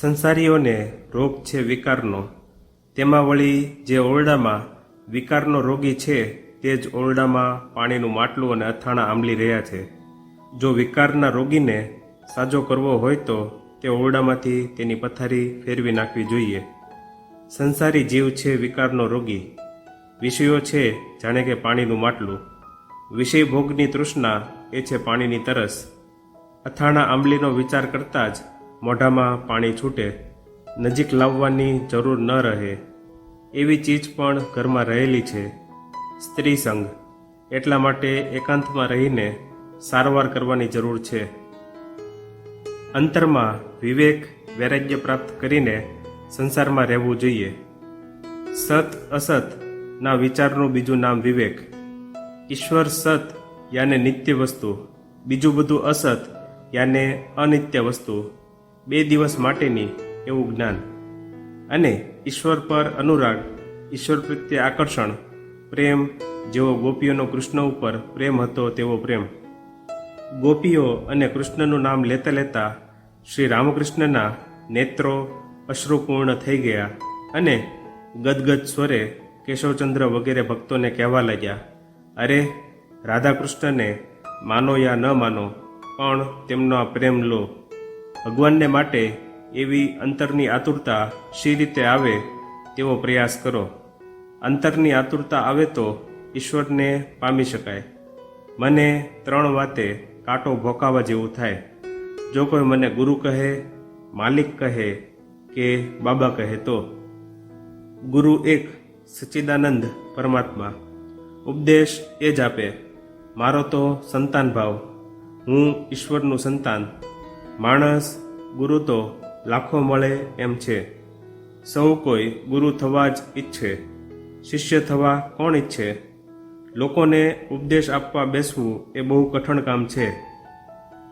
સંસારીઓને રોગ છે વિકારનો. તેમાં વળી જે ઓરડામાં વિકારનો રોગી છે, તે જ ઓરડામાં પાણીનું માટલું અને અથાણા આંબલી રહ્યા છે. જો વિકારના રોગીને સાજો કરવો હોય તો તે ઓરડામાંથી તેની પથારી ફેરવી નાખવી જોઈએ. સંસારી જીવ છે વિકારનો રોગી. વિષયો છે જાણે કે પાણીનું માટલું. વિષય ભોગની તૃષ્ણા એ છે પાણીની તરસ. અથાણા આંબલીનો વિચાર કરતાં જ મોઢામાં પાણી છૂટે, નજીક લાવવાની જરૂર ન રહે, એવી ચીજ પણ ઘરમાં રહેલી છે. સ્ત્રી સંગ, એટલા માટે એકાંતમાં રહીને સારવાર કરવાની જરૂર છે. અંતરમાં વિવેક વૈરાગ્ય પ્રાપ્ત કરીને સંસારમાં રહેવું જોઈએ. સત અસત ના વિચારનું બીજું નામ વિવેક. ઈશ્વર સત યાને નિત્ય વસ્તુ, બીજું બધું અસત યાને અનિત્ય વસ્તુ. બે દિવસ માટેની એવું જ્ઞાન. અને ઈશ્વર પર અનુરાગ, ઈશ્વર પ્રત્યે આકર્ષણ, પ્રેમ જેવો ગોપીઓનો કૃષ્ણ ઉપર પ્રેમ હતો તેવો પ્રેમ. ગોપીઓ અને કૃષ્ણનું નામ લેતા લેતા શ્રી રામકૃષ્ણના નેત્રો અશ્રુપૂર્ણ થઈ ગયા અને ગદગદ સ્વરે કેશવચંદ્ર વગેરે ભક્તોને કહેવા લાગ્યા, અરે, રાધાકૃષ્ણને માનો યા ન માનો, પણ તેમનો આ પ્રેમ લો. ભગવાનને માટે એવી અંતરની આતુરતા શી રીતે આવે તેવો પ્રયાસ કરો. અંતરની આતુરતા આવે તો ઈશ્વરને પામી શકાય. મને ત્રણ વાતે કાંટો ભોકાવા જેવું થાય. જો કોઈ મને ગુરુ કહે, માલિક કહે કે બાબા કહે તો. ગુરુ એક સચ્ચિદાનંદ પરમાત્મા. ઉપદેશ એ જ આપે. મારો તો સંતાન ભાવ. હું ઈશ્વરનું સંતાન માણસ, ગુરુ તો લાખો મળે એમ છે. સૌ કોઈ ગુરુ થવા જ ઈચ્છે. શિષ્ય થવા કોણ ઈચ્છે? લોકોને ઉપદેશ આપવા બેસવું એ બહુ કઠણ કામ છે.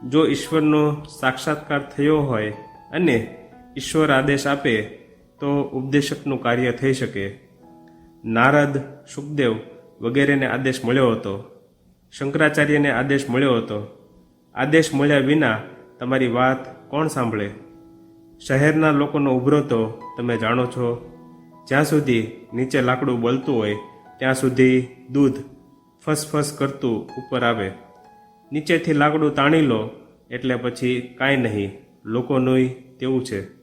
જો ઈશ્વરનો સાક્ષાત્કાર થયો હોય અને ઈશ્વર આદેશ આપે, તો ઉપદેશકનું કાર્ય થઈ શકે. નારદ, સુખદેવ વગેરેને આદેશ મળ્યો હતો. શંકરાચાર્યને આદેશ મળ્યો હતો. આદેશ મળ્યા વિના તમારી વાત કોણ સાંભળે? શહેરના લોકોનો ઉભરો તો તમે જાણો છો. જ્યાં સુધી નીચે લાકડું બળતું હોય, ત્યાં સુધી દૂધ ફસફસ કરતું ઉપર આવે. નીચેથી લાકડું તાણી લો, એટલે પછી કાંઈ નહીં. લોકોનું તેવું છે.